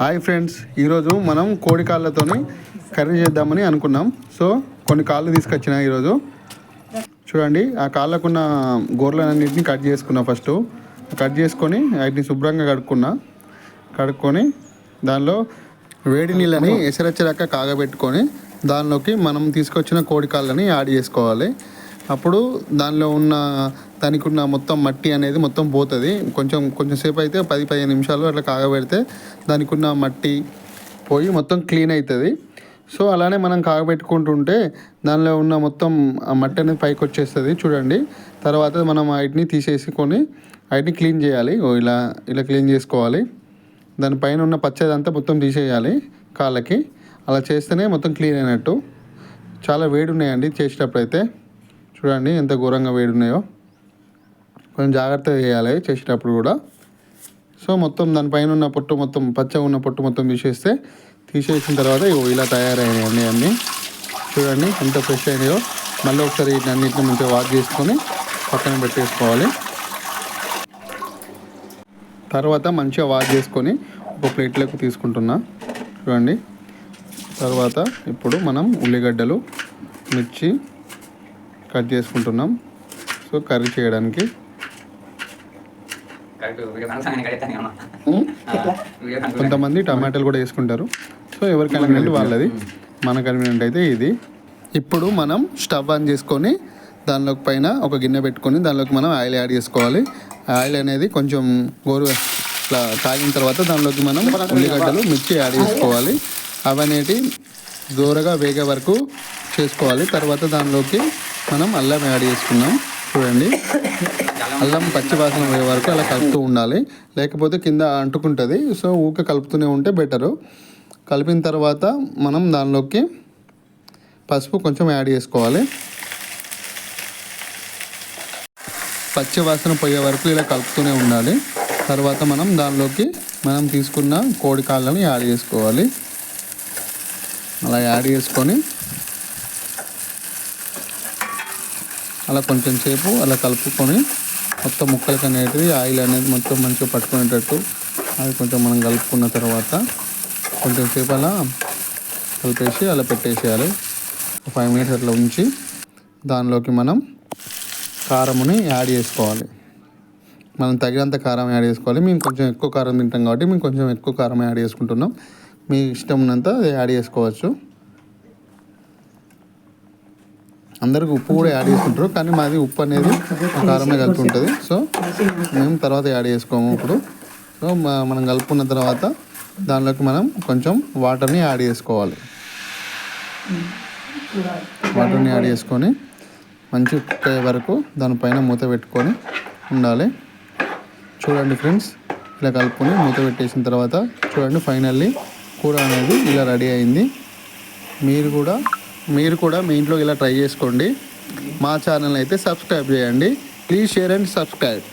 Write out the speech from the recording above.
Hi friends ఈరోజు మనం కోడి కాళ్ళతోని కర్రీ చేద్దామని అనుకున్నాం. సో కొన్ని కాళ్ళు తీసుకొచ్చిన ఈరోజు. చూడండి ఆ కాళ్ళకున్న గోర్లన్నింటిని కట్ చేసుకున్నా ఫస్ట్. కట్ చేసుకొని వాటిని శుభ్రంగా కడుక్కున్నా. కడుక్కొని దానిలో వేడి నీళ్ళని ఎసరెచ్చరాక కాగబెట్టుకొని దానిలోకి మనం తీసుకొచ్చిన కోడి కాళ్ళని యాడ్ చేసుకోవాలి. అప్పుడు దానిలో ఉన్న దానికి ఉన్న మొత్తం మట్టి అనేది మొత్తం పోతుంది. కొంచెం కొంచెం సేపు అయితే పది పదిహేను నిమిషాలు అట్లా కాగబెడితే దానికి ఉన్న మట్టి పోయి మొత్తం క్లీన్ అవుతుంది సో అలానే మనం కాగబెట్టుకుంటుంటే దానిలో ఉన్న మొత్తం ఆ మట్టి అనేది పైకి వచ్చేస్తుంది చూడండి. తర్వాత మనం వాటిని తీసేసుకొని వాటిని క్లీన్ చేయాలి. ఓ ఇలా ఇలా క్లీన్ చేసుకోవాలి. దానిపైన ఉన్న పచ్చదంతా మొత్తం తీసేయాలి కాళ్ళకి. అలా చేస్తేనే మొత్తం క్లీన్ అయినట్టు. చాలా వేడి ఉన్నాయండి చేసేటప్పుడు అయితే చూడండి ఎంత ఘోరంగా వేడి ఉన్నాయో. కొంచెం జాగ్రత్తగా చేయాలి చేసేటప్పుడు కూడా. సో మొత్తం దానిపైన ఉన్న పొట్టు మొత్తం పచ్చగా ఉన్న పొట్టు మొత్తం తీసేస్తే తీసేసిన తర్వాత ఇగో ఇలా తయారైనాయండి అన్నీ. చూడండి ఎంత ఫ్రెష్ అయినాయో. మళ్ళీ ఒకసారి అన్నింటిని మంచిగా వాష్ చేసుకొని పక్కన పెట్టేసుకోవాలి. తర్వాత మంచిగా వాష్ చేసుకొని ఒక ప్లేట్లోకి తీసుకుంటున్నా. చూడండి. తర్వాత ఇప్పుడు మనం ఉల్లిగడ్డలు మిర్చి కట్ చేసుకుంటున్నాం. సో కర్రీ చేయడానికి. కొంతమంది టమాటాలు కూడా వేసుకుంటారు. సో ఎవరి కన్వీనియంట్ వాళ్ళది. మన కన్వీనియంట్ అయితే ఇది. ఇప్పుడు మనం స్టవ్ ఆన్ చేసుకొని దానిలోకి పైన ఒక గిన్నె పెట్టుకొని దానిలోకి మనం ఆయిల్ యాడ్ చేసుకోవాలి. ఆయిల్ అనేది కొంచెం గోరు ఇట్లా తాగిన తర్వాత దానిలోకి మనం ఉల్లిగడ్డలు మిర్చి యాడ్ చేసుకోవాలి. అవనేటి దూరగా వేగే వరకు చేసుకోవాలి. తర్వాత దానిలోకి మనం అల్లం యాడ్ చేసుకున్నాం చూడండి. అల్లం పచ్చి వాసన పోయే వరకు అలా కలుపుతూ ఉండాలి. లేకపోతే కింద అంటుకుంటుంది. సో ఊక కలుపుతూనే ఉంటే బెటరు. కలిపిన తర్వాత మనం దానిలోకి పసుపు కొంచెం యాడ్ చేసుకోవాలి. పచ్చి వాసన పోయే వరకు ఇలా కలుపుతూనే ఉండాలి. తర్వాత మనం దానిలోకి మనం తీసుకున్న కోడి కాళ్ళని యాడ్ చేసుకోవాలి. అలా యాడ్ చేసుకొని అలా కొంచెం సేపు అలా కలుపుకొని మొత్తం ముక్కలకి అనేటివి ఆయిల్ అనేది మొత్తం మంచిగా పట్టుకునేటట్టు అది కొంచెం మనం కలుపుకున్న తర్వాత కొంచెం సేపు అలా కలిపేసి అలా పెట్టేసేయాలి. ఫైవ్ మినిట్స్ అట్లా ఉంచి దానిలోకి మనం కారముని యాడ్ చేసుకోవాలి. మనం తగినంత కారం యాడ్ చేసుకోవాలి. మేము కొంచెం ఎక్కువ కారం తింటాం కాబట్టి మేము కొంచెం ఎక్కువ కారం యాడ్ చేసుకుంటున్నాం. మీ ఇష్టం ఉన్నంత యాడ్ చేసుకోవచ్చు. అందరికి ఉప్పు కూడా యాడ్ చేసుకుంటారు కానీ మాది ఉప్పు అనేది కారమే కలిపి ఉంటుంది. సో మేము తర్వాత యాడ్ చేసుకోము ఇప్పుడు. సో మనం కలుపుకున్న తర్వాత దానిలోకి మనం కొంచెం వాటర్ని యాడ్ చేసుకోవాలి. వాటర్ని యాడ్ చేసుకొని మంచి కుక్ అయ్యే వరకు దానిపైన మూత పెట్టుకొని ఉండాలి. చూడండి ఫ్రెండ్స్ ఇలా కలుపుకొని మూత పెట్టేసిన తర్వాత చూడండి ఫైనల్లీ కూర అనేది ఇలా రెడీ అయింది. మీరు కూడా మీరు కూడా మీ ఇంట్లో ఇలా ట్రై చేసుకోండి. మా ఛానల్ అయితే సబ్స్క్రైబ్ చేయండి. Please share and subscribe.